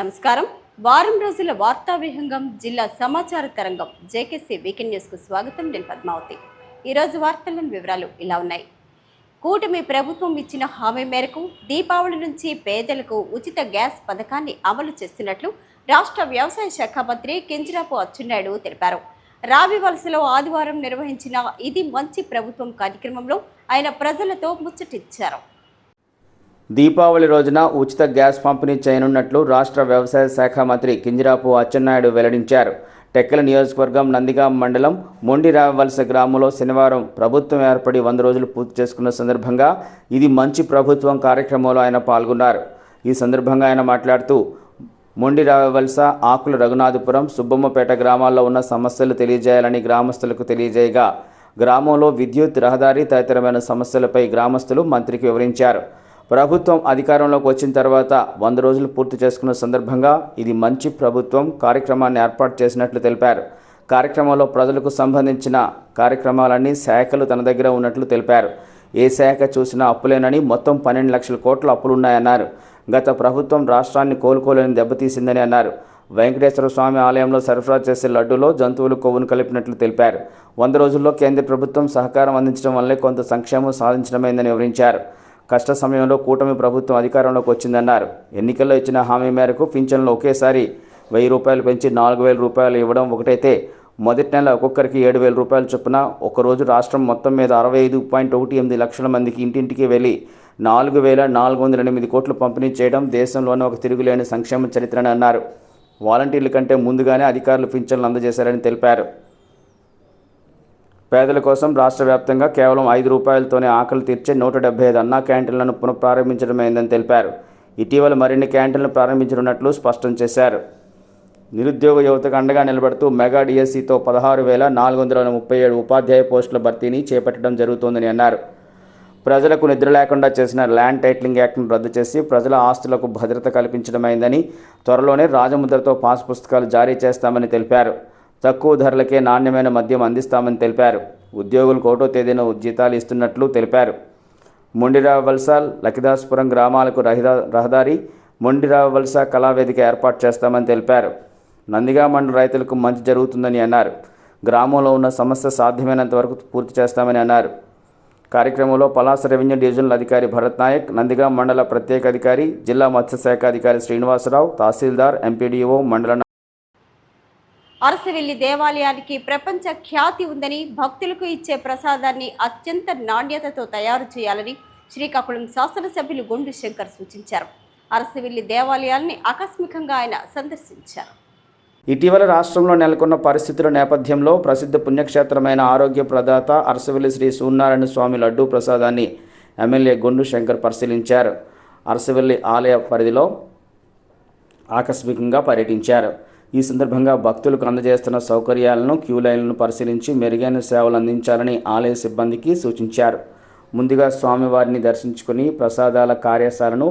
నమస్కారం వారం రోజుల వార్తా విహంగం జిల్లా సమాచార తరంగం జేకేసీ వీకెండ్ కు స్వాగతం నేను పద్మావతి ఈరోజు వార్తలను వివరాలు ఇలా ఉన్నాయి కూటమి ప్రభుత్వం ఇచ్చిన హామీ మేరకు దీపావళి నుంచి పేదలకు ఉచిత గ్యాస్ పథకాన్ని అమలు చేస్తున్నట్లు రాష్ట్ర వ్యవసాయ శాఖ మంత్రి కింజరాపు అచ్చెన్నాయుడు తెలిపారు రావి వలసలో ఆదివారం నిర్వహించిన ఇది మంచి ప్రభుత్వం కార్యక్రమంలో ఆయన ప్రజలతో ముచ్చటిచ్చారు దీపావళి రోజున ఉచిత గ్యాస్ పంపిణీ చేయనున్నట్లు రాష్ట్ర వ్యవసాయ శాఖ మంత్రి కింజరాపు అచ్చెన్నాయుడు వెల్లడించారు టెక్కల నియోజకవర్గం నందిగాం మండలం మొండి రావలస గ్రామంలో శనివారం ప్రభుత్వం ఏర్పడి వంద రోజులు పూర్తి చేసుకున్న సందర్భంగా ఇది మంచి ప్రభుత్వం కార్యక్రమంలో ఆయన పాల్గొన్నారు ఈ సందర్భంగా ఆయన మాట్లాడుతూ మొండి రావలస ఆకుల రఘునాథపురం సుబ్బమ్మపేట గ్రామాల్లో ఉన్న సమస్యలు తెలియజేయాలని గ్రామస్తులకు తెలియజేయగా గ్రామంలో విద్యుత్ రహదారి తదితరమైన సమస్యలపై గ్రామస్తులు మంత్రికి వివరించారు ప్రభుత్వం అధికారంలోకి వచ్చిన తర్వాత వంద రోజులు పూర్తి చేసుకున్న సందర్భంగా ఇది మంచి ప్రభుత్వం కార్యక్రమాన్ని ఏర్పాటు చేసినట్లు తెలిపారు కార్యక్రమంలో ప్రజలకు సంబంధించిన కార్యక్రమాలన్నీ శాఖలు తన దగ్గర ఉన్నట్లు తెలిపారు ఏ శాఖ చూసినా అప్పులేనని మొత్తం పన్నెండు లక్షల కోట్ల అప్పులున్నాయన్నారు గత ప్రభుత్వం రాష్ట్రాన్ని కోలుకోలేని దెబ్బతీసిందని అన్నారు వెంకటేశ్వర స్వామి ఆలయంలో సరఫరా చేసే లడ్డూలో జంతువుల కొవ్వును కలిపినట్లు తెలిపారు వంద రోజుల్లో కేంద్ర ప్రభుత్వం సహకారం అందించడం వల్లే కొంత సంక్షేమం సాధించడమైందని వివరించారు కష్ట సమయంలో కూటమి ప్రభుత్వం అధికారంలోకి వచ్చిందన్నారు ఎన్నికల్లో ఇచ్చిన హామీ మేరకు పింఛన్లు ఒకేసారి వెయ్యి రూపాయలు పెంచి నాలుగు వేల రూపాయలు ఇవ్వడం ఒకటైతే మొదటి నెల ఒక్కొక్కరికి ఏడు వేల రూపాయలు చొప్పున ఒకరోజు రాష్ట్రం మొత్తం మీద అరవై ఐదు పాయింట్ ఒకటి ఎనిమిది లక్షల మందికి ఇంటింటికి వెళ్ళి నాలుగు వేల నాలుగు వందల ఎనిమిది కోట్లు పంపిణీ చేయడం దేశంలోనే ఒక తిరుగులేని సంక్షేమ చరిత్రని అన్నారు వాలంటీర్ల కంటే ముందుగానే అధికారులు పింఛన్లు అందజేశారని తెలిపారు పేదల కోసం రాష్ట్ర వ్యాప్తంగా కేవలం ఐదు రూపాయలతోనే ఆకలి తీర్చే నూట డెబ్బై ఐదు అన్నా క్యాంటీన్లను పునఃప్రారంభించడమైందని తెలిపారు ఇటీవల మరిన్ని క్యాంటీన్లు ప్రారంభించనున్నట్లు స్పష్టం చేశారు నిరుద్యోగ యువతకు అండగా నిలబడుతూ మెగా డిఎస్సితో పదహారు వేల నాలుగు వందల ముప్పై ఏడు ఉపాధ్యాయ పోస్టుల భర్తీని చేపట్టడం జరుగుతోందని అన్నారు ప్రజలకు నిద్ర లేకుండా చేసిన ల్యాండ్ టైటిలింగ్ యాక్ట్ను రద్దు చేసి ప్రజల ఆస్తులకు భద్రత కల్పించడమైందని త్వరలోనే రాజముద్రతో పాస్ పుస్తకాలు జారీ చేస్తామని తెలిపారు తక్కువ ధరలకే నాణ్యమైన మద్యం అందిస్తామని తెలిపారు ఉద్యోగులకు ఒకటో తేదీన జీతాలు ఇస్తున్నట్లు తెలిపారు మొండిరా వల్సాల్ లఖిదాస్పురం గ్రామాలకు రహిదా రహదారి మొండిరా వల్స కళావేదిక ఏర్పాటు చేస్తామని తెలిపారు నందిగా మండల రైతులకు మంచి జరుగుతుందని అన్నారు గ్రామంలో ఉన్న సమస్య సాధ్యమైనంత వరకు పూర్తి చేస్తామని అన్నారు కార్యక్రమంలో పలాస రెవెన్యూ డివిజనల్ అధికారి భరత్ నాయక్ నందిగా మండల ప్రత్యేక అధికారి జిల్లా మత్స్యశాఖ అధికారి శ్రీనివాసరావు తహసీల్దార్ ఎంపీడీఓ మండల అరసవెల్లి దేవాలయానికి ప్రపంచ ఖ్యాతి ఉందని భక్తులకు ఇచ్చే ప్రసాదాన్ని అత్యంత నాణ్యతతో తయారు చేయాలని శ్రీకాకుళం శాసనసభ్యులు గొండు శంకర్ సూచించారు అరసవెల్లి దేవాలయాన్ని ఆకస్మికంగా ఆయన సందర్శించారు ఇటీవల రాష్ట్రంలో నెలకొన్న పరిస్థితుల నేపథ్యంలో ప్రసిద్ధ పుణ్యక్షేత్రమైన ఆరోగ్య ప్రదాత అరసవెల్లి శ్రీ సూర్యనారాయణ స్వామి లడ్డూ ప్రసాదాన్ని ఎమ్మెల్యే గొండు శంకర్ పరిశీలించారు అరసవెల్లి ఆలయ పరిధిలో ఆకస్మికంగా పర్యటించారు ఈ సందర్భంగా భక్తులకు అందజేస్తున్న సౌకర్యాలను క్యూ లైన్లను పరిశీలించి మెరుగైన సేవలు అందించాలని ఆలయ సిబ్బందికి సూచించారు ముందుగా స్వామివారిని దర్శించుకుని ప్రసాదాల కార్యశాలను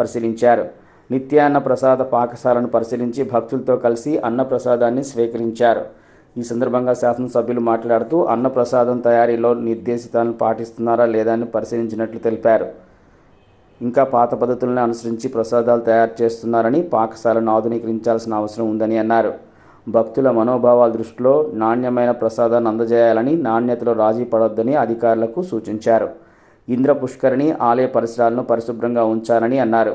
పరిశీలించారు నిత్యాన్న ప్రసాద పాకశాలను పరిశీలించి భక్తులతో కలిసి అన్నప్రసాదాన్ని స్వీకరించారు ఈ సందర్భంగా శాసనసభ్యులు మాట్లాడుతూ అన్నప్రసాదం తయారీలో నిర్దేశితాలను పాటిస్తున్నారా లేదా అని పరిశీలించినట్లు తెలిపారు ఇంకా పాత పద్ధతులను అనుసరించి ప్రసాదాలు తయారు చేస్తున్నారని పాకశాలను ఆధునీకరించాల్సిన అవసరం ఉందని అన్నారు భక్తుల మనోభావాల దృష్టిలో నాణ్యమైన ప్రసాదాన్ని అందజేయాలని నాణ్యతలో రాజీ పడొద్దని అధికారులకు సూచించారు ఇంద్ర పుష్కరిణి ఆలయ పరిసరాలను పరిశుభ్రంగా ఉంచాలని అన్నారు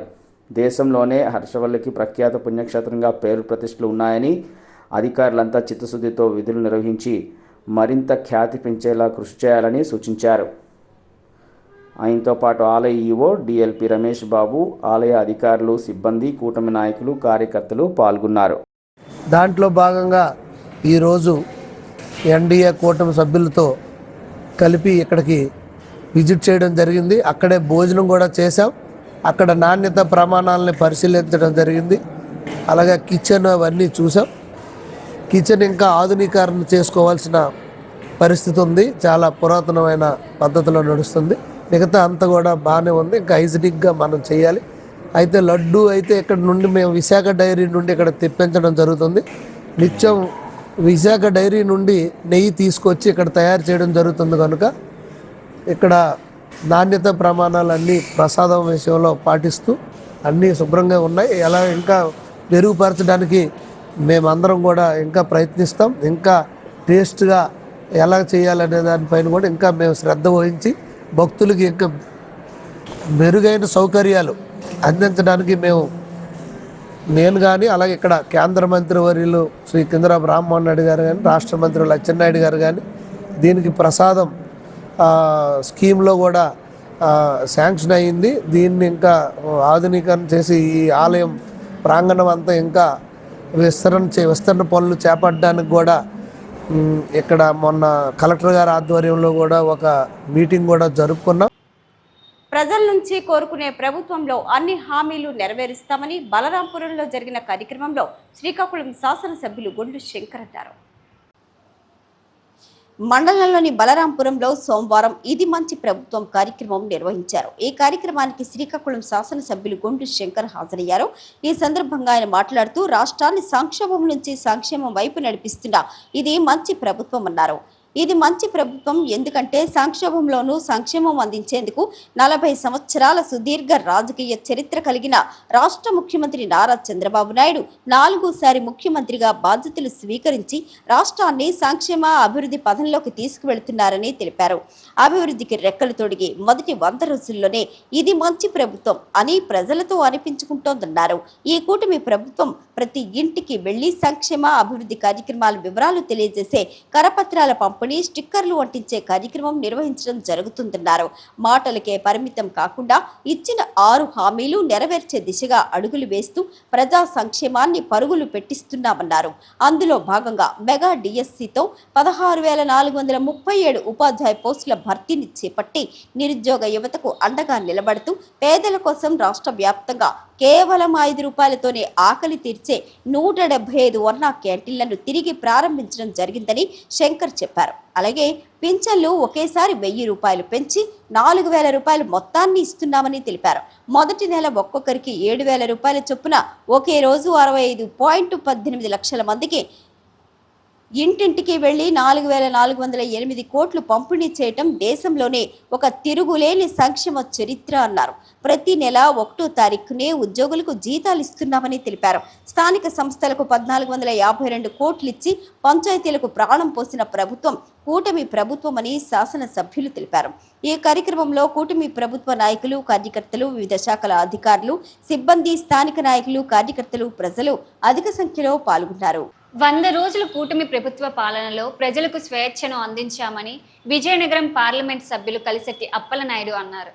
దేశంలోనే హర్షవల్లికి ప్రఖ్యాత పుణ్యక్షేత్రంగా పేరు ప్రతిష్టలు ఉన్నాయని అధికారులంతా చిత్తశుద్ధితో విధులు నిర్వహించి మరింత ఖ్యాతి పెంచేలా కృషి చేయాలని సూచించారు ఆయనతో పాటు ఆలయ ఈవో డిఎల్పి రమేష్ బాబు ఆలయ అధికారులు సిబ్బంది కూటమి నాయకులు కార్యకర్తలు పాల్గొన్నారు దాంట్లో భాగంగా ఈరోజు ఎన్డీఏ కూటమి సభ్యులతో కలిపి ఇక్కడికి విజిట్ చేయడం జరిగింది అక్కడే భోజనం కూడా చేశాం అక్కడ నాణ్యత ప్రమాణాలని పరిశీలించడం జరిగింది అలాగే కిచెన్ అవన్నీ చూసాం కిచెన్ ఇంకా ఆధునీకరణ చేసుకోవాల్సిన పరిస్థితి ఉంది చాలా పురాతనమైన పద్ధతిలో నడుస్తుంది మిగతా అంతా కూడా బాగానే ఉంది ఇంకా హైజినిక్గా మనం చేయాలి అయితే లడ్డు అయితే ఇక్కడ నుండి మేము విశాఖ డైరీ నుండి ఇక్కడ తెప్పించడం జరుగుతుంది నిత్యం విశాఖ డైరీ నుండి నెయ్యి తీసుకొచ్చి ఇక్కడ తయారు చేయడం జరుగుతుంది కనుక ఇక్కడ నాణ్యత ప్రమాణాలన్నీ ప్రసాదం విషయంలో పాటిస్తూ అన్నీ శుభ్రంగా ఉన్నాయి ఎలా ఇంకా మెరుగుపరచడానికి మేమందరం కూడా ఇంకా ప్రయత్నిస్తాం ఇంకా టేస్ట్గా ఎలా చేయాలనే దానిపైన కూడా ఇంకా మేము శ్రద్ధ వహించి భక్తులకి ఇంకా మెరుగైన సౌకర్యాలు అందించడానికి మేము నేను కానీ అలాగే ఇక్కడ కేంద్ర మంత్రి వర్యులు శ్రీ కిందరా రామ్మోహన్ రెడ్డి గారు కానీ రాష్ట్ర మంత్రి లచ్చెన్నాయుడు గారు కానీ దీనికి ప్రసాదం స్కీమ్లో కూడా శాంక్షన్ అయ్యింది దీన్ని ఇంకా ఆధునీకరణ చేసి ఈ ఆలయం ప్రాంగణం అంతా ఇంకా విస్తరణ విస్తరణ పనులు చేపట్టడానికి కూడా ఇక్కడ మొన్న కలెక్టర్ గారి ఆధ్వర్యంలో కూడా ఒక మీటింగ్ కూడా జరుపుకున్నాం ప్రజల నుంచి కోరుకునే ప్రభుత్వంలో అన్ని హామీలు నెరవేరుస్తామని బలరాంపురంలో జరిగిన కార్యక్రమంలో శ్రీకాకుళం శాసనసభ్యులు గొండు శంకర్ అన్నారు మండలంలోని బలరాంపురంలో సోమవారం ఇది మంచి ప్రభుత్వం కార్యక్రమం నిర్వహించారు ఈ కార్యక్రమానికి శ్రీకాకుళం శాసనసభ్యులు గొండు శంకర్ హాజరయ్యారు ఈ సందర్భంగా ఆయన మాట్లాడుతూ రాష్ట్రాన్ని సంక్షేమం నుంచి సంక్షేమం వైపు నడిపిస్తున్న ఇది మంచి ప్రభుత్వం అన్నారు ఇది మంచి ప్రభుత్వం ఎందుకంటే సంక్షోభంలోనూ సంక్షేమం అందించేందుకు నలభై సంవత్సరాల సుదీర్ఘ రాజకీయ చరిత్ర కలిగిన రాష్ట్ర ముఖ్యమంత్రి నారా చంద్రబాబు నాయుడు నాలుగోసారి ముఖ్యమంత్రిగా బాధ్యతలు స్వీకరించి రాష్ట్రాన్ని సంక్షేమ అభివృద్ధి పథంలోకి తీసుకువెళ్తున్నారని తెలిపారు అభివృద్ధికి రెక్కలు తొడిగి మొదటి వంద రోజుల్లోనే ఇది మంచి ప్రభుత్వం అని ప్రజలతో అనిపించుకుంటోందన్నారు ఈ కూటమి ప్రభుత్వం ప్రతి ఇంటికి వెళ్లి సంక్షేమ అభివృద్ధి కార్యక్రమాల వివరాలు తెలియజేసే కరపత్రాల పంపిణీ పంపిణీ స్టిక్కర్లు అంటించే కార్యక్రమం నిర్వహించడం జరుగుతుందన్నారు మాటలకే పరిమితం కాకుండా ఇచ్చిన ఆరు హామీలు నెరవేర్చే దిశగా అడుగులు వేస్తూ ప్రజా సంక్షేమాన్ని పరుగులు పెట్టిస్తున్నామన్నారు అందులో భాగంగా మెగా డిఎస్సితో పదహారు వేల నాలుగు వందల ముప్పై ఏడు ఉపాధ్యాయ పోస్టుల భర్తీని చేపట్టి నిరుద్యోగ యువతకు అండగా నిలబడుతూ పేదల కోసం రాష్ట్ర వ్యాప్తంగా కేవలం ఐదు రూపాయలతోనే ఆకలి తీర్చే నూట డెబ్బై ఐదు వర్ణ క్యాంటీన్లను తిరిగి ప్రారంభించడం జరిగిందని శంకర్ చెప్పారు అలాగే పింఛన్లు ఒకేసారి వెయ్యి రూపాయలు పెంచి నాలుగు వేల రూపాయలు మొత్తాన్ని ఇస్తున్నామని తెలిపారు మొదటి నెల ఒక్కొక్కరికి ఏడు వేల రూపాయల చొప్పున ఒకే రోజు అరవై ఐదు పాయింట్ పద్దెనిమిది లక్షల మందికి ఇంటింటికి వెళ్లి నాలుగు వేల నాలుగు వందల ఎనిమిది కోట్లు పంపిణీ చేయటం దేశంలోనే ఒక తిరుగులేని సంక్షేమ చరిత్ర అన్నారు ప్రతి నెల ఒకటో తారీఖునే ఉద్యోగులకు జీతాలు ఇస్తున్నామని తెలిపారు స్థానిక సంస్థలకు పద్నాలుగు వందల యాభై రెండు కోట్లు ఇచ్చి పంచాయతీలకు ప్రాణం పోసిన ప్రభుత్వం కూటమి ప్రభుత్వం అని శాసనసభ్యులు తెలిపారు ఈ కార్యక్రమంలో కూటమి ప్రభుత్వ నాయకులు కార్యకర్తలు వివిధ శాఖల అధికారులు సిబ్బంది స్థానిక నాయకులు కార్యకర్తలు ప్రజలు అధిక సంఖ్యలో పాల్గొన్నారు వంద రోజుల కూటమి ప్రభుత్వ పాలనలో ప్రజలకు స్వేచ్ఛను అందించామని విజయనగరం పార్లమెంట్ సభ్యులు కలిసెట్టి అప్పలనాయుడు అన్నారు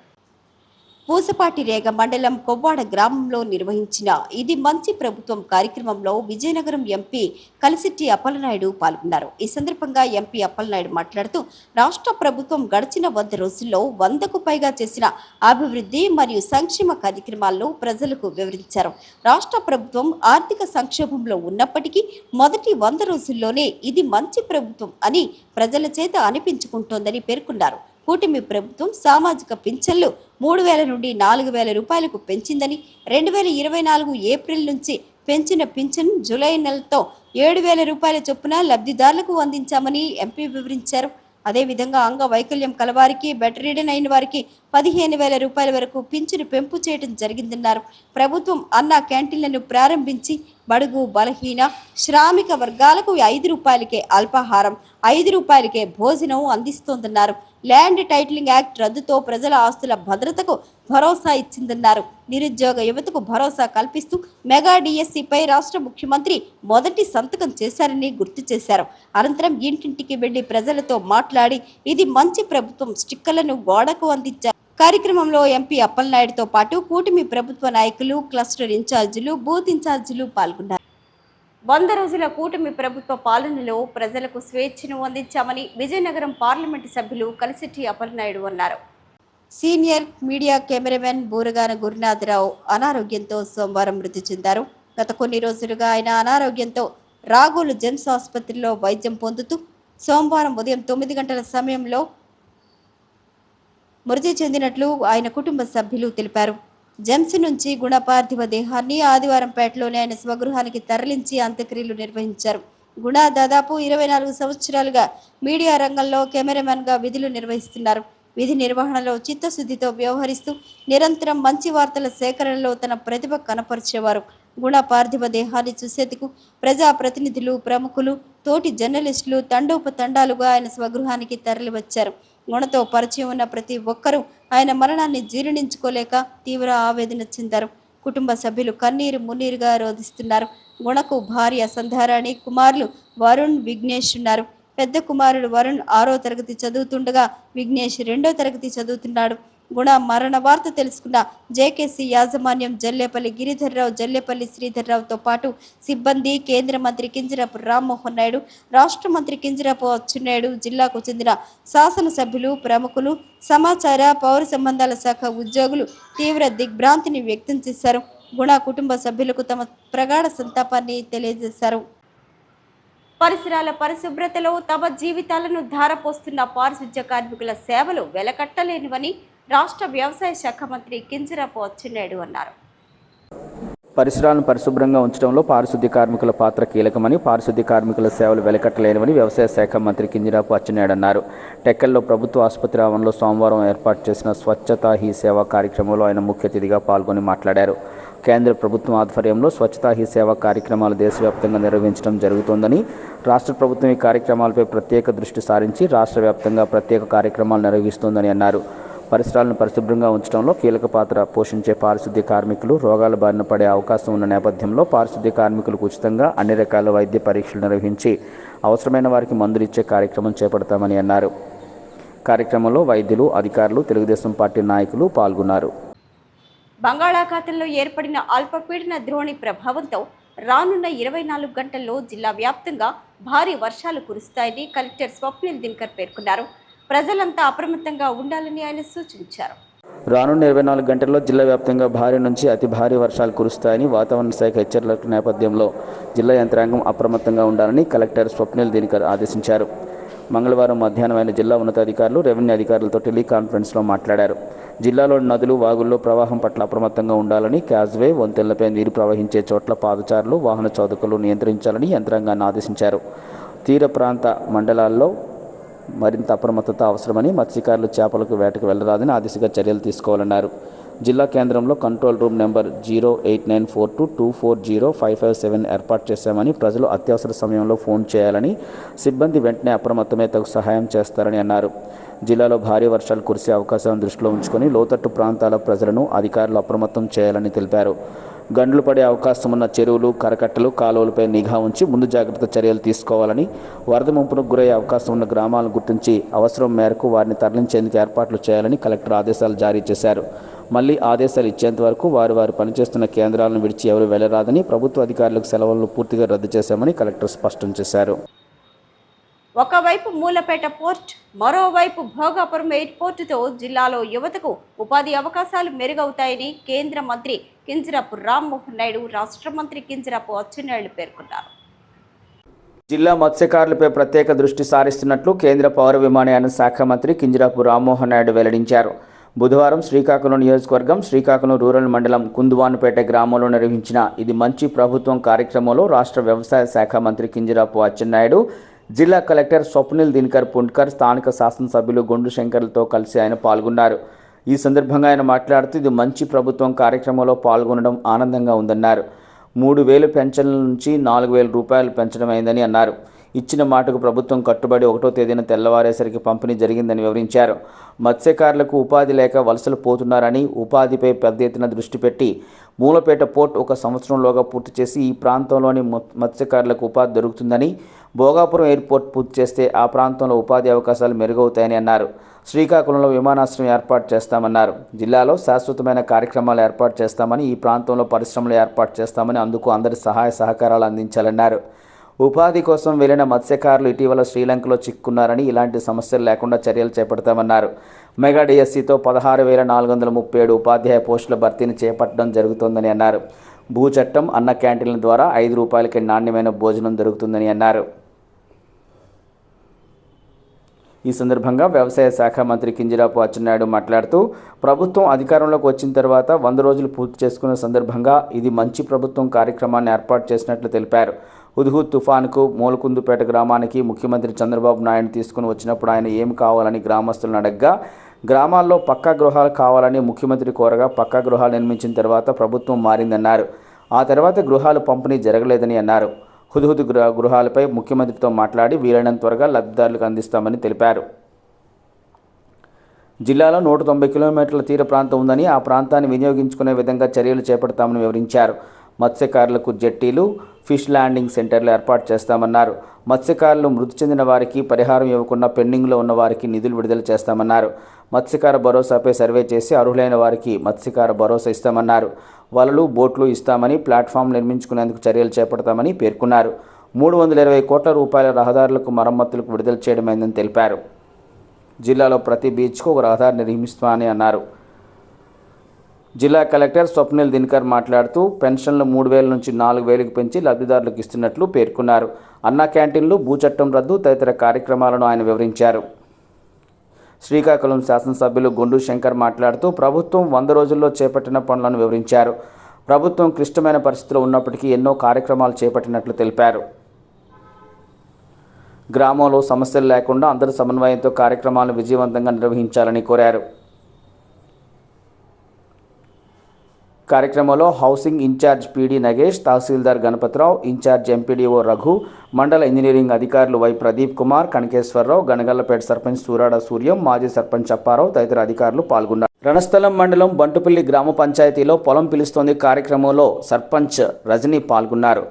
పూసపాటి రేగ మండలం కొవ్వాడ గ్రామంలో నిర్వహించిన ఇది మంచి ప్రభుత్వం కార్యక్రమంలో విజయనగరం ఎంపీ కలిసిట్టి అప్పలనాయుడు పాల్గొన్నారు ఈ సందర్భంగా ఎంపీ అప్పలనాయుడు మాట్లాడుతూ రాష్ట్ర ప్రభుత్వం గడిచిన వంద రోజుల్లో వందకు పైగా చేసిన అభివృద్ధి మరియు సంక్షేమ కార్యక్రమాల్లో ప్రజలకు వివరించారు రాష్ట్ర ప్రభుత్వం ఆర్థిక సంక్షోభంలో ఉన్నప్పటికీ మొదటి వంద రోజుల్లోనే ఇది మంచి ప్రభుత్వం అని ప్రజల చేత అనిపించుకుంటోందని పేర్కొన్నారు కూటమి ప్రభుత్వం సామాజిక పింఛన్లు మూడు వేల నుండి నాలుగు వేల రూపాయలకు పెంచిందని రెండు వేల ఇరవై నాలుగు ఏప్రిల్ నుంచి పెంచిన పింఛన్ జూలై నెలతో ఏడు వేల రూపాయల చొప్పున లబ్ధిదారులకు అందించామని ఎంపీ వివరించారు అదేవిధంగా అంగవైకల్యం కలవారికి బెటర్ రీడన్ అయిన వారికి పదిహేను వేల రూపాయల వరకు పింఛను పెంపు చేయడం జరిగిందన్నారు ప్రభుత్వం అన్న క్యాంటీన్లను ప్రారంభించి బడుగు బలహీన శ్రామిక వర్గాలకు ఐదు రూపాయలకే అల్పాహారం ఐదు రూపాయలకే భోజనం అందిస్తోందన్నారు ల్యాండ్ టైటిలింగ్ యాక్ట్ రద్దుతో ప్రజల ఆస్తుల భద్రతకు భరోసా ఇచ్చిందన్నారు నిరుద్యోగ యువతకు భరోసా కల్పిస్తూ మెగా డిఎస్సిపై రాష్ట్ర ముఖ్యమంత్రి మొదటి సంతకం చేశారని గుర్తు చేశారు అనంతరం ఇంటింటికి వెళ్లి ప్రజలతో మాట్లాడి ఇది మంచి ప్రభుత్వం స్టిక్కర్లను గోడకు అందించారు కార్యక్రమంలో ఎంపీ అప్పలనాయుడుతో పాటు కూటమి ప్రభుత్వ నాయకులు క్లస్టర్ ఇన్ఛార్జీలు బూత్ ఇన్ఛార్జీలు పాల్గొన్నారు వంద రోజుల కూటమి ప్రభుత్వ పాలనలో ప్రజలకు స్వేచ్ఛను అందించామని విజయనగరం పార్లమెంటు సభ్యులు కలిసిటి అప్పలనాయుడు అన్నారు senior media cameraman Buragana Gurunatharao అనారోగ్యంతో సోమవారం మృతి చెందారు గత కొన్ని రోజులుగా ఆయన అనారోగ్యంతో రాగోలు జెమ్స్ ఆసుపత్రిలో వైద్యం పొందుతూ సోమవారం ఉదయం తొమ్మిది గంటల సమయంలో మృతి చెందినట్లు ఆయన కుటుంబ సభ్యులు తెలిపారు జెమ్స్ నుంచి గుణపార్థివ దేహాన్ని ఆదివారంపేటలోని ఆయన స్వగృహానికి తరలించి అంత్యక్రియలు నిర్వహించారు గుణ దాదాపు ఇరవై నాలుగు సంవత్సరాలుగా మీడియా రంగంలో కెమెరామెన్గా విధులు నిర్వహిస్తున్నారు విధి నిర్వహణలో చిత్తశుద్ధితో వ్యవహరిస్తూ నిరంతరం మంచి వార్తల సేకరణలో తన ప్రతిభ కనపరిచేవారు గుణ పార్థివ దేహాన్ని చూసేందుకు ప్రజాప్రతినిధులు ప్రముఖులు తోటి జర్నలిస్టులు తండోపతండాలుగా ఆయన స్వగృహానికి తరలివచ్చారు గుణతో పరిచయం ఉన్న ప్రతి ఒక్కరూ ఆయన మరణాన్ని జీర్ణించుకోలేక తీవ్ర ఆవేదన చెందారు కుటుంబ సభ్యులు కన్నీరు మున్నీరుగా రోధిస్తున్నారు గుణకు భార్య సంధారాణి కుమారులు వరుణ్ విఘ్నేష్ ఉన్నారు పెద్ద కుమారుడు వరుణ్ ఆరో తరగతి చదువుతుండగా విఘ్నేష్ రెండో తరగతి చదువుతున్నాడు గుణ మరణ వార్త తెలుసుకున్న జేకేసీ యాజమాన్యం జల్లేపల్లి గిరిధర్రావు జల్లేపల్లి శ్రీధర్రావుతో పాటు సిబ్బంది కేంద్ర మంత్రి కింజరాపు రామ్మోహన్ నాయుడు రాష్ట్ర మంత్రి కింజరాపు అచ్చెన్నాయుడు జిల్లాకు చెందిన శాసనసభ్యులు ప్రముఖులు సమాచార పౌర సంబంధాల శాఖ ఉద్యోగులు తీవ్ర దిగ్భ్రాంతిని వ్యక్తం చేశారు గుణ కుటుంబ సభ్యులకు తమ ప్రగాఢ సంతాపాన్ని తెలియజేశారు పరిసరాల పరిశుభ్రతలో తమ జీవితాలను ధారపోస్తున్న పారిశుధ్య కార్మికుల సేవలు వెలకట్టలేనివని రాష్ట్ర వ్యవసాయ శాఖ మంత్రి కింజరాపు అచ్చెన్నాయుడు అన్నారు పరిసరాలను పరిశుభ్రంగా ఉంచడంలో పారిశుద్ధ్య కార్మికుల పాత్ర కీలకమని పారిశుద్ధ్య కార్మికుల సేవలు వెలకట్టలేనివని వ్యవసాయ శాఖ మంత్రి కింజరాపు అచ్చెన్నాయుడు అన్నారు టెక్కల్లో ప్రభుత్వ ఆసుపత్రి ఆవరణలో సోమవారం ఏర్పాటు చేసిన స్వచ్ఛతా హీ సేవ కార్యక్రమంలో ఆయన ముఖ్య అతిథిగా పాల్గొని మాట్లాడారు కేంద్ర ప్రభుత్వం ఆధ్వర్యంలో స్వచ్ఛతా హీ సేవ కార్యక్రమాలు దేశవ్యాప్తంగా నిర్వహించడం జరుగుతోందని రాష్ట్ర ప్రభుత్వం ఈ కార్యక్రమాలపై ప్రత్యేక దృష్టి సారించి రాష్ట్ర వ్యాప్తంగా ప్రత్యేక కార్యక్రమాలు నిర్వహిస్తోందని అన్నారు పరిసరాలను పరిశుభ్రంగా ఉంచడంలో కీలక పాత్ర పోషించే పారిశుద్ధ్య కార్మికులు రోగాల బారిన పడే అవకాశం ఉన్న నేపథ్యంలో పారిశుద్ధ్య కార్మికులకు ఉచితంగా అన్ని రకాల వైద్య పరీక్షలు నిర్వహించి అవసరమైన వారికి మందులు ఇచ్చే కార్యక్రమం చేపడతామని అన్నారు కార్యక్రమంలో వైద్యులు అధికారులు తెలుగుదేశం పార్టీ నాయకులు పాల్గొన్నారు బంగాళాఖాతంలో ఏర్పడిన అల్పపీడన ద్రోణి ప్రభావంతో రానున్న ఇరవై నాలుగు గంటల్లో జిల్లా వ్యాప్తంగా భారీ వర్షాలు కురుస్తాయని కలెక్టర్ స్వప్నిల్ దిన్కర్ పేర్కొన్నారు ప్రజలంతా అప్రమత్తంగా ఉండాలని ఆయన సూచించారు రానున్న ఇరవై నాలుగు గంటల్లో జిల్లా వ్యాప్తంగా భారీ నుంచి అతి భారీ వర్షాలు కురుస్తాయని వాతావరణ శాఖ హెచ్చరికల నేపథ్యంలో జిల్లా యంత్రాంగం అప్రమత్తంగా ఉండాలని కలెక్టర్ స్వప్నిల్ దినకర్ ఆదేశించారు మంగళవారం మధ్యాహ్నం ఆయన జిల్లా ఉన్నతాధికారులు రెవెన్యూ అధికారులతో టెలికాన్ఫరెన్స్లో మాట్లాడారు జిల్లాలోని నదులు వాగుల్లో ప్రవాహం పట్ల అప్రమత్తంగా ఉండాలని క్యాజ్వే వంతెనలపై నీరు ప్రవహించే చోట్ల పాదచారులు వాహన చౌదకులు నియంత్రించాలని యంత్రాంగాన్ని ఆదేశించారు తీర ప్రాంత మండలాల్లో మరింత అప్రమత్తత అవసరమని మత్స్యకారులు చేపలకు వేటకు వెళ్లరాదని ఆదిశగా చర్యలు తీసుకోవాలన్నారు జిల్లా కేంద్రంలో control room number zero eight nine four two two four zero five five seven ఏర్పాటు చేశామని ప్రజలు అత్యవసర సమయంలో ఫోన్ చేయాలని సిబ్బంది వెంటనే అప్రమత్తమే తగు సహాయం చేస్తారని అన్నారు జిల్లాలో భారీ వర్షాలు కురిసే అవకాశాలను దృష్టిలో ఉంచుకొని లోతట్టు ప్రాంతాల ప్రజలను అధికారులు అప్రమత్తం చేయాలని తెలిపారు గండ్లు పడే అవకాశం ఉన్న చెరువులు కరకట్టలు కాలువలపై నిఘా ఉంచి ముందు జాగ్రత్త చర్యలు తీసుకోవాలని వరద ముంపునకు గురయ్యే అవకాశం ఉన్న గ్రామాలను గుర్తించి అవసరం మేరకు వారిని తరలించేందుకు ఏర్పాట్లు చేయాలని కలెక్టర్ ఆదేశాలు జారీ చేశారు మళ్లీ ఆదేశాలు ఇచ్చేంత వరకు వారు వారు పనిచేస్తున్న కేంద్రాలను విడిచి ఎవరు వెళ్లరాదని ప్రభుత్వ అధికారులకు సెలవులను పూర్తిగా రద్దు చేశామని కలెక్టర్ స్పష్టం చేశారు ఒకవైపు మూలపేట పోర్ట్ మరోవైపు భోగాపురం ఎయిర్పోర్టుతో జిల్లాలో యువతకు ఉపాధి అవకాశాలు మెరుగవుతాయని కేంద్ర మంత్రి కింజరాపు రామ్మోహన్ నాయుడు రాష్ట్ర మంత్రి కింజరాపు అచ్చెన్నాయుడు పేర్కొన్నారు జిల్లా మత్స్యకారులపై ప్రత్యేక దృష్టి సారిస్తున్నట్లు కేంద్ర పౌర విమానయాన శాఖ మంత్రి కింజరాపు రామ్మోహన్ నాయుడు వెల్లడించారు బుధవారం శ్రీకాకుళం నియోజకవర్గం శ్రీకాకుళం రూరల్ మండలం కుందువానుపేట గ్రామంలో నిర్వహించిన ఇది మంచి ప్రభుత్వం కార్యక్రమంలో రాష్ట్ర వ్యవసాయ శాఖ మంత్రి కింజరాపు అచ్చెన్నాయుడు జిల్లా కలెక్టర్ స్వప్నిల్ దినకర్ పుండ్కర్ స్థానిక శాసనసభ్యులు గొండు శంకర్లతో కలిసి ఆయన పాల్గొన్నారు ఈ సందర్భంగా ఆయన మాట్లాడుతూ ఇది మంచి ప్రభుత్వం కార్యక్రమంలో పాల్గొనడం ఆనందంగా ఉందన్నారు మూడు వేలు పెన్షన్ల నుంచి నాలుగు వేల రూపాయలు పెంచడం అయిందని అన్నారు ఇచ్చిన మాటకు ప్రభుత్వం కట్టుబడి ఒకటో తేదీన తెల్లవారేసరికి పంపిణీ జరిగిందని వివరించారు మత్స్యకారులకు ఉపాధి లేక వలసలు పోతున్నారని ఉపాధిపై పెద్ద ఎత్తున దృష్టి పెట్టి మూలపేట పోర్ట్ ఒక సంవత్సరంలోగా పూర్తి చేసి ఈ ప్రాంతంలోని మత్స్యకారులకు ఉపాధి దొరుకుతుందని భోగాపురం ఎయిర్పోర్ట్ పూర్తి చేస్తే ఆ ప్రాంతంలో ఉపాధి అవకాశాలు మెరుగవుతాయని అన్నారు శ్రీకాకుళంలో విమానాశ్రయం ఏర్పాటు చేస్తామన్నారు జిల్లాలో శాశ్వతమైన కార్యక్రమాలు ఏర్పాటు చేస్తామని ఈ ప్రాంతంలో పరిశ్రమలు ఏర్పాటు చేస్తామని అందుకు అందరి సహాయ సహకారాలు అందించాలన్నారు ఉపాధి కోసం వెళ్లిన మత్స్యకారులు ఇటీవల శ్రీలంకలో చిక్కున్నారని ఇలాంటి సమస్యలు లేకుండా చర్యలు చేపడతామన్నారు మెగా డిఎస్సితో పదహారు వేల నాలుగు వందల ముప్పై ఏడు ఉపాధ్యాయ పోస్టుల భర్తీని చేపట్టడం జరుగుతోందని అన్నారు భూ చట్టం అన్న క్యాంటీన్ల ద్వారా ఐదు రూపాయలకి నాణ్యమైన భోజనం దొరుకుతుందని అన్నారు ఈ సందర్భంగా వ్యవసాయ శాఖ మంత్రి కింజరాపు అచ్చెన్నాయుడు మాట్లాడుతూ ప్రభుత్వం అధికారంలోకి వచ్చిన తర్వాత వంద రోజులు పూర్తి చేసుకున్న సందర్భంగా ఇది మంచి ప్రభుత్వం కార్యక్రమాన్ని ఏర్పాటు చేసినట్లు తెలిపారు హుద్హుద్ తుఫాన్కు మూలకుందుపేట గ్రామానికి ముఖ్యమంత్రి చంద్రబాబు నాయుడు తీసుకుని వచ్చినప్పుడు ఆయన ఏమి కావాలని గ్రామస్తులను అడగ్గా గ్రామాల్లో పక్కా గృహాలు కావాలని ముఖ్యమంత్రి కోరగా పక్కా గృహాలు నిర్మించిన తర్వాత ప్రభుత్వం మారిందన్నారు ఆ తర్వాత గృహాలు పంపిణీ జరగలేదని అన్నారు హుద్హుద్ గృహ గృహాలపై ముఖ్యమంత్రితో మాట్లాడి వీలైనంత త్వరగా లబ్ధిదారులకు అందిస్తామని తెలిపారు జిల్లాలో నూట తొంభై కిలోమీటర్ల తీర ప్రాంతం ఉందని ఆ ప్రాంతాన్ని వినియోగించుకునే విధంగా చర్యలు చేపడతామని వివరించారు మత్స్యకారులకు జట్టీలు ఫిష్ ల్యాండింగ్ సెంటర్లు ఏర్పాటు చేస్తామన్నారు మత్స్యకారులు మృతి చెందిన వారికి పరిహారం ఇవ్వకుండా పెండింగ్లో ఉన్న వారికి నిధులు విడుదల చేస్తామన్నారు మత్స్యకార భరోసాపై సర్వే చేసి అర్హులైన వారికి మత్స్యకార భరోసా ఇస్తామన్నారు వలలు బోట్లు ఇస్తామని ప్లాట్ఫామ్ నిర్మించుకునేందుకు చర్యలు చేపడతామని పేర్కొన్నారు మూడు వందల ఇరవై కోట్ల రూపాయల రహదారులకు మరమ్మతులకు విడుదల చేయడమైందని తెలిపారు జిల్లాలో ప్రతి బీచ్కు ఒక రహదారి నిర్మిస్తామని అన్నారు జిల్లా కలెక్టర్ స్వప్నిల్ దినకర్ మాట్లాడుతూ పెన్షన్లు మూడు వేల నుంచి నాలుగు వేలకు పెంచి లబ్ధిదారులకు ఇస్తున్నట్లు పేర్కొన్నారు అన్నా క్యాంటీన్లు భూచట్టం రద్దు తదితర కార్యక్రమాలను ఆయన వివరించారు శ్రీకాకుళం శాసనసభ్యులు గుండు శంకర్ మాట్లాడుతూ ప్రభుత్వం వంద రోజుల్లో చేపట్టిన పనులను వివరించారు ప్రభుత్వం క్లిష్టమైన పరిస్థితులు ఉన్నప్పటికీ ఎన్నో కార్యక్రమాలు చేపట్టినట్లు తెలిపారు గ్రామంలో సమస్యలు లేకుండా అందరూ సమన్వయంతో కార్యక్రమాలను విజయవంతంగా నిర్వహించాలని కోరారు కార్యక్రమంలో housing incharge PD Nagesh tahsildar Ganapathirao incharge MPDO Raghu మండల ఇంజనీరింగ్ అధికారులు వై ప్రదీప్ కుమార్ కనకేశ్వరరావు గనగల్లపేట సర్పంచ్ సూరాడ సూర్యం మాజీ సర్పంచ్ అప్పారావు తదితర అధికారులు పాల్గొన్నారు రణస్థలం మండలం బంటుపల్లి గ్రామ పంచాయతీలో పొలం పిలుస్తోంది కార్యక్రమంలో సర్పంచ్ రజనీ పాల్గొన్నారు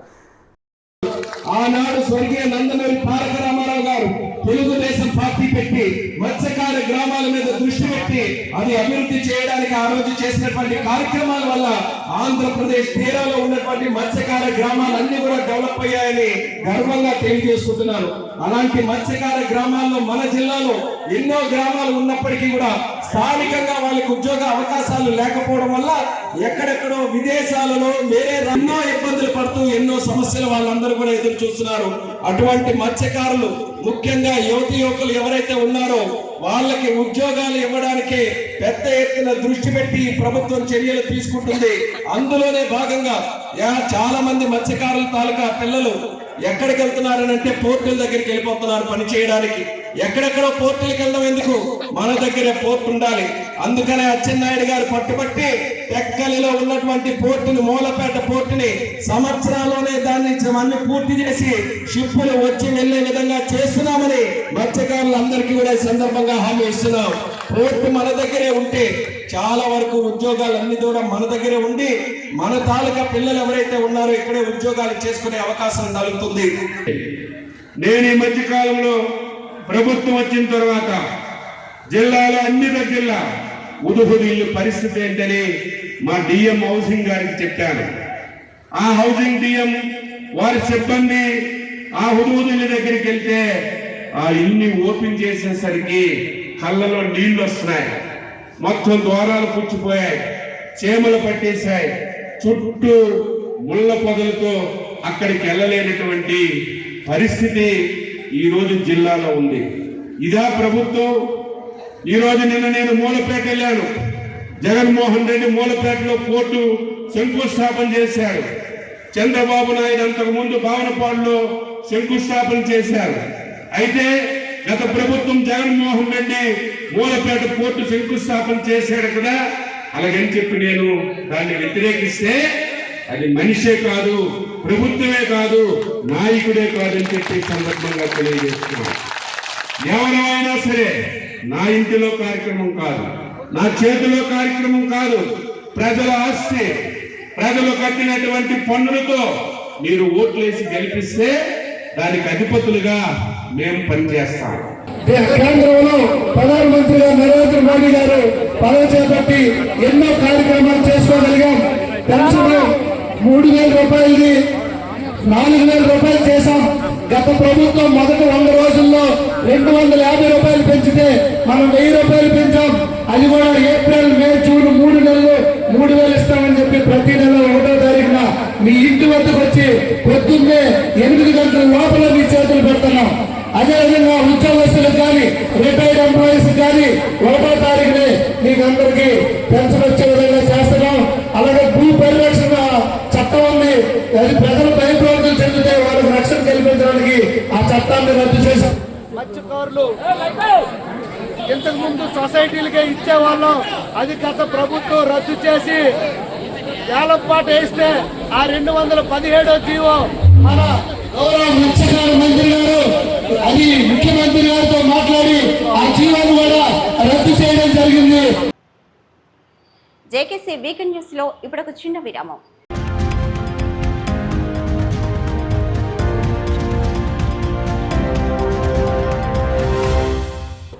ఆనాడు స్వర్గీయ నందమూరి పాలకరావు అభివృద్ధి చేయడానికి ఆ రోజు చేసినటువంటి కార్యక్రమాల వల్ల ఆంధ్రప్రదేశ్ తీరాలో ఉన్నటువంటి మత్స్యకార గ్రామాలన్నీ కూడా డెవలప్ అయ్యాయని గర్వంగా తెలియజేసుకుంటున్నారు అలాంటి మత్స్యకార గ్రామాల్లో మన జిల్లాలో ఎన్నో గ్రామాలు ఉన్నప్పటికీ కూడా స్థానికంగా వాళ్ళకి ఉద్యోగ అవకాశాలు లేకపోవడం వల్ల ఎక్కడెక్కడో విదేశాలలో వేరే ఎన్నో ఇబ్బందులు పడుతూ ఎన్నో సమస్యలు వాళ్ళందరూ కూడా ఎదురు చూస్తున్నారు అటువంటి మత్స్యకారులు ముఖ్యంగా యువతి యువకులు ఎవరైతే ఉన్నారో వాళ్ళకి ఉద్యోగాలు ఇవ్వడానికి పెద్ద ఎత్తున దృష్టి పెట్టి ప్రభుత్వం చర్యలు తీసుకుంటుంది అందులోనే భాగంగా యా చాలా మంది మత్స్యకారుల తాలూకా పిల్లలు ఎక్కడికి అంటే పోర్టుల దగ్గరికి వెళ్ళిపోతున్నారు పని చేయడానికి ఎక్కడెక్కడో పోర్టులకు వెళ్దాం ఎందుకు మన దగ్గరే పోర్ట్ ఉండాలి అందుకనే అచ్చెన్నాయుడు గారు పట్టుబట్టి టెక్కలిలో ఉన్నటువంటి పోర్టుని మూలపేట పోర్టుని సంవత్సరాల్లోనే దాన్ని అన్ని పూర్తి చేసి షిప్పులు వచ్చి వెళ్లే విధంగా చేస్తున్నామని మత్స్యకారులందరికీ కూడా ఈ సందర్భంగా హామీ ఇస్తున్నాం పోర్టు మన దగ్గరే ఉంటే చాలా వరకు ఉద్యోగాలు అన్ని కూడా మన దగ్గరే ఉండి మన తాలూకా పిల్లలు ఎవరైతే ఉన్నారో ఇక్కడే ఉద్యోగాలు చేసుకునే అవకాశం కలుగుతుంది నేను ఈ మధ్య కాలంలో ప్రభుత్వం వచ్చిన తర్వాత జిల్లాలో అన్ని దగ్గర ఉదుహుడు పరిస్థితి ఏంటని మా డిఎం హౌసింగ్ గారికి చెప్పాను ఆ హౌసింగ్ డిఎం వారి సిబ్బంది ఆ హుదుహుదుల దగ్గరికి వెళ్తే ఆ ఇల్లు ఓపెన్ చేసేసరికి కళ్ళలో నీళ్లు వస్తున్నాయి మొత్తం ద్వారాలు పుచ్చిపోయాయి చేమలు పట్టేశాయి చుట్టూ ముళ్ళ పొదలతో అక్కడికి వెళ్ళలేనటువంటి పరిస్థితి ఈరోజు జిల్లాలో ఉంది ఇదా ప్రభుత్వం ఈరోజు నిన్న నేను మూలపేట వెళ్ళాను జగన్మోహన్ రెడ్డి మూలపేటలో కోర్టు శంకుస్థాపన చేశారు చంద్రబాబు నాయుడు అంతకు ముందు భావనపాడులో శంకుస్థాపన చేశారు అయితే గత ప్రభుత్వం జగన్మోహన్ రెడ్డి మూలపేట కోర్టు శంకుస్థాపన చేశాడు కదా అలాగని చెప్పి నేను దాన్ని వ్యతిరేకిస్తే అది మనిషే కాదు ప్రభుత్వమే కాదు నాయకుడే కాదు అని చెప్పి సందర్భంగా తెలియజేస్తున్నాం ఎవరైనా సరే నా ఇంటిలో కార్యక్రమం కాదు నా చేతిలో కార్యక్రమం కాదు ప్రజల ఆస్తి ప్రజలు కట్టినటువంటి పన్నులతో మీరు ఓట్లేసి గెలిపిస్తే దానికి అధిపతులుగా మేము పనిచేస్తాం కేంద్రంలో ప్రధానమంత్రిగా నరేంద్ర మోడీ గారు పదవి చేపట్టి ఎన్నో కార్యక్రమాలు చేసుకోగలిగాం మూడు వేల రూపాయలకి నాలుగు వేల రూపాయలు చేశాం గత ప్రభుత్వం మొదటి వంద రోజుల్లో రెండు వందల యాభై రూపాయలు పెంచితే మనం వెయ్యి రూపాయలు పెంచాం అది కూడా ఏప్రిల్ మే జూన్ మూడు నెలలు మూడు వేలు ఇస్తామని చెప్పి ప్రతి నెల ఒకటో తారీఖున మీ ఇంటి వద్దకు వచ్చి పొద్దున్నే ఎనిమిది గంటల లోపల మీ చేతులు పెడుతున్నాం అదేవిధంగా ఉద్యోగస్తులకు కానీ రిటైర్డ్ ఎంప్లాయీస్ కానీ ఒకటో తారీఖునే మీకు అందరికీ పెన్షన్ విధంగా చేస్తున్నాం అది ప్రజలు భయప్రవర్తన చెందితే వాళ్ళకి రక్షణ కల్పించడానికి ఆ చట్టాన్ని రద్దు చేశాం మత్స్యకారులు ఇంతకు ముందు సొసైటీలకే ఇచ్చేవాళ్ళం అది గత ప్రభుత్వం రద్దు చేసి వేలపాటు వేస్తే ఆ రెండు వందల పదిహేడో జీవో మన గౌరవ మత్స్యకార మంత్రి గారు అది ముఖ్యమంత్రి గారితో మాట్లాడి ఆ జీవాన్ని కూడా రద్దు చేయడం జరిగింది జేకేసీ వీకెండ్ న్యూస్ లో ఇప్పుడు ఒక చిన్న విరామం